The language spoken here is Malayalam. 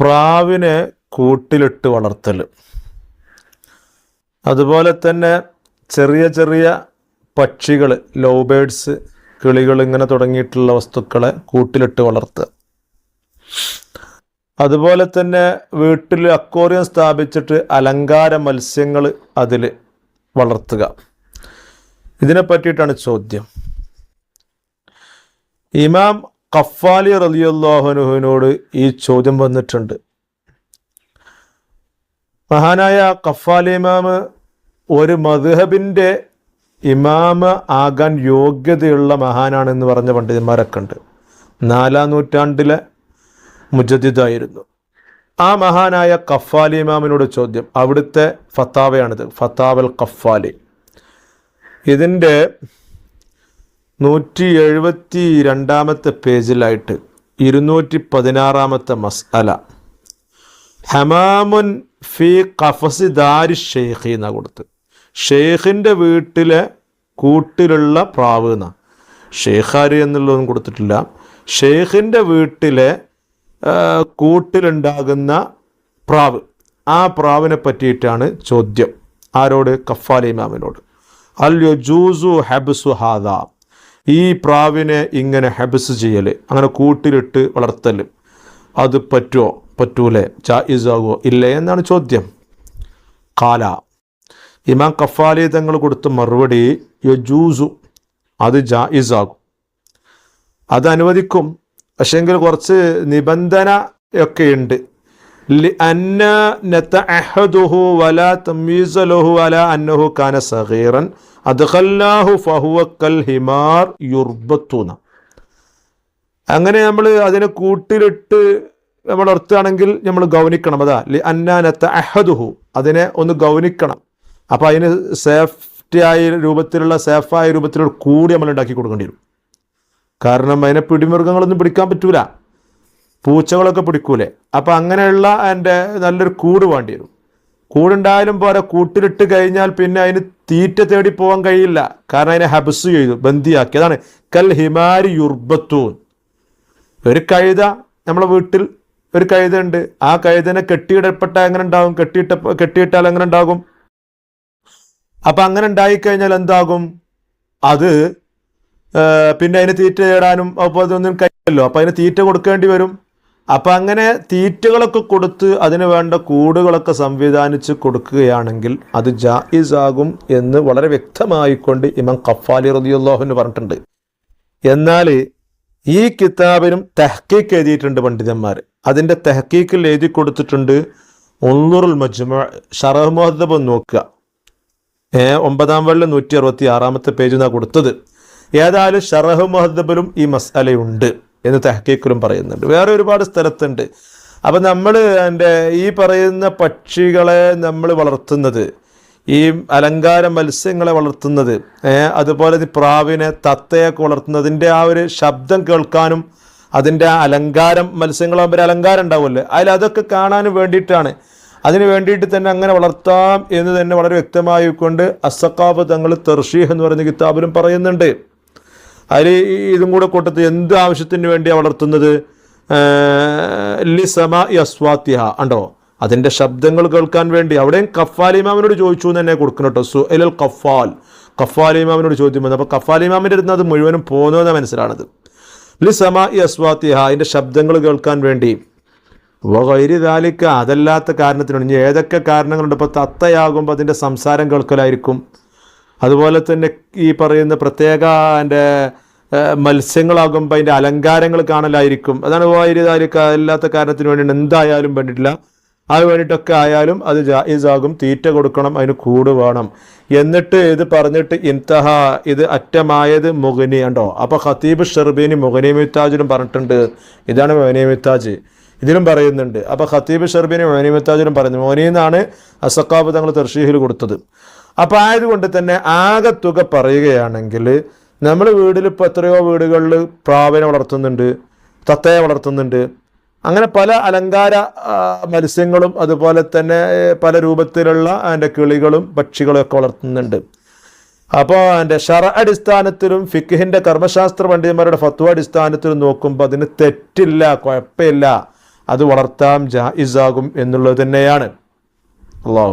പ്രാവിനെ കൂട്ടിലിട്ട് വളർത്തൽ അതുപോലെ തന്നെ ചെറിയ ചെറിയ പക്ഷികൾ ലോ ബേഡ്സ് കിളികൾ ഇങ്ങനെ തുടങ്ങിയിട്ടുള്ള വസ്തുക്കളെ കൂട്ടിലിട്ട് വളർത്തുക. അതുപോലെ തന്നെ വീട്ടിൽ അക്വേറിയം സ്ഥാപിച്ചിട്ട് അലങ്കാര മത്സ്യങ്ങൾ അതിൽ വളർത്തുക. ഇതിനെ പറ്റിയിട്ടാണ് ചോദ്യം. ഇമാം കഫാലി റലിയുള്ളാഹനുഹുവിനോട് ഈ ചോദ്യം വന്നിട്ടുണ്ട്. മഹാനായ കഫാലി ഇമാമ് ഒരു മധുഹബിന്റെ ഇമാമ ആകാൻ യോഗ്യതയുള്ള മഹാനാണെന്ന് പറഞ്ഞ പണ്ഡിതന്മാരൊക്കെ ഉണ്ട് നാലാം നൂറ്റാണ്ടിലെ മുജദിദായിരുന്നു ആ മഹാനായ കഫാലി ഇമാമിനോട് ചോദ്യം. അവിടുത്തെ ഫത്താവയാണിത്. ഫത്താവൽ കഫാലി ഇതിന്റെ നൂറ്റി എഴുപത്തി രണ്ടാമത്തെ പേജിലായിട്ട് ഇരുന്നൂറ്റി പതിനാറാമത്തെ മസ്അല. ഹമാമുൻ ഫി കഫസി ദാരി ഷെയ്ഖി എന്നാണ് കൊടുത്ത്. ഷെയ്ഖിന്റെ വീട്ടിലെ കൂട്ടിലുള്ള പ്രാവ് എന്നാണ് ഷെയ്ഖാരി എന്നുള്ളതൊന്നും കൊടുത്തിട്ടില്ല. ഷെയ്ഖിന്റെ വീട്ടിലെ കൂട്ടിലുണ്ടാകുന്ന പ്രാവ്. ആ പ്രാവിനെ പറ്റിയിട്ടാണ് ചോദ്യം. ആരോട്? കഫാലി ഇമാമിനോട്. അൽ യജൂസു ഹബ്സു ഹാദ. ഈ പ്രാവിനെ ഇങ്ങനെ ഹബ്സ് ചെയ്യൽ അങ്ങനെ കൂട്ടിലിട്ട് വളർത്തൽ അത് പറ്റുമോ പറ്റൂലേ ജായിസാകോ ഇല്ലേ എന്നാണ് ചോദ്യം. കാല. ഇമാം കഫാലി തങ്ങൾ കൊടുത്ത മറുപടി യജൂസു അത് ജായിസാകും. അത് അനുവദിക്കും. പക്ഷെങ്കിൽ കുറച്ച് നിബന്ധന ഒക്കെ അന്നഹു കാന സഗീറൻ ഫഹുവ കൽ ഹിമാർ അങ്ങനെ നമ്മൾ അതിനെ കൂട്ടിലിട്ട് നമ്മൾ ഓർത്താണെങ്കിൽ നമ്മൾ ഗൗനിക്കണം. അതാ ലി അന്നാനത്ത അഹദുഹു അതിനെ ഒന്ന് ഗൗനിക്കണം. അപ്പോൾ അതിന് സേഫ്റ്റിയായ രൂപത്തിലുള്ള സേഫായ രൂപത്തിലുള്ള കൂടി നമ്മൾ ഉണ്ടാക്കി കൊടുക്കേണ്ടി വരും. കാരണം അതിനെ പിടിമൃഗങ്ങളൊന്നും പിടിക്കാൻ പറ്റൂല. പൂച്ചകളൊക്കെ പിടിക്കൂലേ? അപ്പം അങ്ങനെയുള്ള എന്റെ നല്ലൊരു കൂട് വേണ്ടി വരും. കൂടുണ്ടായാലും പോരാ കൂട്ടിലിട്ട് കഴിഞ്ഞാൽ പിന്നെ അതിന് തീറ്റ തേടി പോകാൻ കഴിയില്ല. കാരണം അതിനെ ഹബസ് ചെയ്തു ബന്ദിയാക്കി. അതാണ് കൽ ഹിമാരി യുർബത്തൂൻ. ഒരു കഴുത നമ്മളെ വീട്ടിൽ ഒരു കഴുത ഉണ്ട് ആ കഴുതനെ കെട്ടിയിടപ്പെട്ടാൽ എങ്ങനെ ഉണ്ടാകും കെട്ടിയിട്ട കെട്ടിയിട്ടാൽ എങ്ങനെ ഉണ്ടാകും? അപ്പം അങ്ങനെ ഉണ്ടായിക്കഴിഞ്ഞാൽ എന്താകും? അത് പിന്നെ അതിന് തീറ്റ തേടാനും അപ്പോൾ അതൊന്നും കഴിയല്ലോ അപ്പം അതിന് തീറ്റ കൊടുക്കേണ്ടി വരും. അപ്പൊ അങ്ങനെ തീറ്റകളൊക്കെ കൊടുത്ത് അതിന് വേണ്ട കൂടുകളൊക്കെ സംവിധാനിച്ച് കൊടുക്കുകയാണെങ്കിൽ അത് ജായിസ് ആകും എന്ന് വളരെ വ്യക്തമായിക്കൊണ്ട് ഇമാം ഖഫാലി റദിയുള്ളാഹുവിന് പറഞ്ഞിട്ടുണ്ട്. എന്നാൽ ഈ കിതാബിനും തെഹ്ക്കീക്ക് എഴുതിയിട്ടുണ്ട് പണ്ഡിതന്മാർ. അതിന്റെ തെഹ്ക്കീക്കിൽ എഴുതി കൊടുത്തിട്ടുണ്ട് ഉള്ളുറുൽ മജ്മ ഷറഹ് നോക്കുക. ഏ ഒമ്പതാം വള്ളി നൂറ്റി അറുപത്തി ആറാമത്തെ പേജ് കൊടുത്തത്. ഏതായാലും ഷറഹ് മുഹദ്ദബിലും ഈ മസാലയുണ്ട്. എന്ന് തെഹക്കീക്കിലും പറയുന്നുണ്ട്. വേറെ ഒരുപാട് സ്ഥലത്തുണ്ട്. അപ്പം നമ്മൾ എന്റെ ഈ പറയുന്ന പക്ഷികളെ നമ്മൾ വളർത്തുന്നത് ഈ അലങ്കാര മത്സ്യങ്ങളെ വളർത്തുന്നത് അതുപോലെ പ്രാവിനെ തത്തയൊക്കെ വളർത്തുന്നതിന്റെ ആ ഒരു ശബ്ദം കേൾക്കാനും അതിന്റെ അലങ്കാരം മത്സ്യങ്ങളാകുമ്പോൾ ഒരു അലങ്കാരം ഉണ്ടാവുമല്ലോ. അതിൽ അതൊക്കെ കാണാനും വേണ്ടിയിട്ടാണ്. അതിന് വേണ്ടിയിട്ട് തന്നെ അങ്ങനെ വളർത്താം എന്ന് തന്നെ വളരെ വ്യക്തമായിക്കൊണ്ട് അസക്കാബ് തങ്ങൾ തെർഷീഹ് എന്ന് പറയുന്ന കിതാബിലും പറയുന്നുണ്ട്. അതിൽ ഇതും കൂടെ കൂട്ടത്തിൽ എന്ത് ആവശ്യത്തിന് വേണ്ടിയാണ് വളർത്തുന്നത്? ലിസമ യസ്വാത്യഹ ഉണ്ടോ അതിന്റെ ശബ്ദങ്ങൾ കേൾക്കാൻ വേണ്ടി. അവിടെയും കഫാലിമാമിനോട് ചോദിച്ചു എന്ന് തന്നെ കൊടുക്കണം കേട്ടോ. സു എൽ കഫാൽ കഫാലിമാമിനോട് ചോദ്യം വന്നു. അപ്പോൾ കഫാലിമാമിന്റെ അടുത്ത് അത് മുഴുവനും പോകുന്നതെന്ന മനസ്സിലാണത്. ലിസമ യസ്വാത്യഹ അതിന്റെ ശബ്ദങ്ങൾ കേൾക്കാൻ വേണ്ടി. വൈരി ദാലിക്ക. അതല്ലാത്ത കാരണത്തിനുണ്ട് ഇനി ഏതൊക്കെ കാരണങ്ങളുണ്ട്? ഇപ്പോൾ തത്തയാകുമ്പോൾ അതിന്റെ സംസാരം കേൾക്കലായിരിക്കും. അതുപോലെ തന്നെ ഈ പറയുന്ന പ്രത്യേക എന്റെ മത്സ്യങ്ങളാകുമ്പോൾ അതിന്റെ അലങ്കാരങ്ങൾ കാണലായിരിക്കും. അതാണ് വൈരി അല്ലാത്ത കാരണത്തിന് വേണ്ടി എന്തായാലും വേണ്ടിയിട്ടില്ല. അത് വേണ്ടിയിട്ടൊക്കെ ആയാലും അത് ജായിസാകും. തീറ്റ കൊടുക്കണം അതിന് കൂട് വേണം. എന്നിട്ട് ഇത് പറഞ്ഞിട്ട് ഇൻതഹ ഇത് അറ്റമായത് മുഗനി ഉണ്ടോ അപ്പോൾ ഖത്തീബ് ഷെർബീനി മുഗനി മിത്താജിലും പറഞ്ഞിട്ടുണ്ട്. ഇതാണ് മൊഹനി മിത്താജ്. ഇതിലും പറയുന്നുണ്ട്. അപ്പോൾ ഖത്തീബ് ഷെർബീനി മോനി മിത്താജിലും പറയുന്നു. മോനി എന്നാണ് അസക്കാബ് തങ്ങൾ തെർഷീഹിൽ കൊടുത്തത്. അപ്പോൾ ആയതുകൊണ്ട് തന്നെ ആകെ തുക പറയുകയാണെങ്കിൽ നമ്മൾ വീട്ടിൽ ഇപ്പോൾ എത്രയോ വീടുകളിൽ പ്രാവിനെ വളർത്തുന്നുണ്ട് തത്തയെ വളർത്തുന്നുണ്ട്. അങ്ങനെ പല അലങ്കാര മത്സ്യങ്ങളും അതുപോലെ തന്നെ പല രൂപത്തിലുള്ള അതിന്റെ കിളികളും പക്ഷികളും ഒക്കെ വളർത്തുന്നുണ്ട്. അപ്പോൾ അതിന്റെ ഷറ അടിസ്ഥാനത്തിലും ഫിഖിന്റെ കർമ്മശാസ്ത്ര പണ്ഡിതന്മാരുടെ ഫത്വ അടിസ്ഥാനത്തിലും നോക്കുമ്പോൾ അതിന് തെറ്റില്ല കുഴപ്പമില്ല. അത് വളർത്താം ജായിസാകും എന്നുള്ളത് തന്നെയാണ്. അള്ളാഹു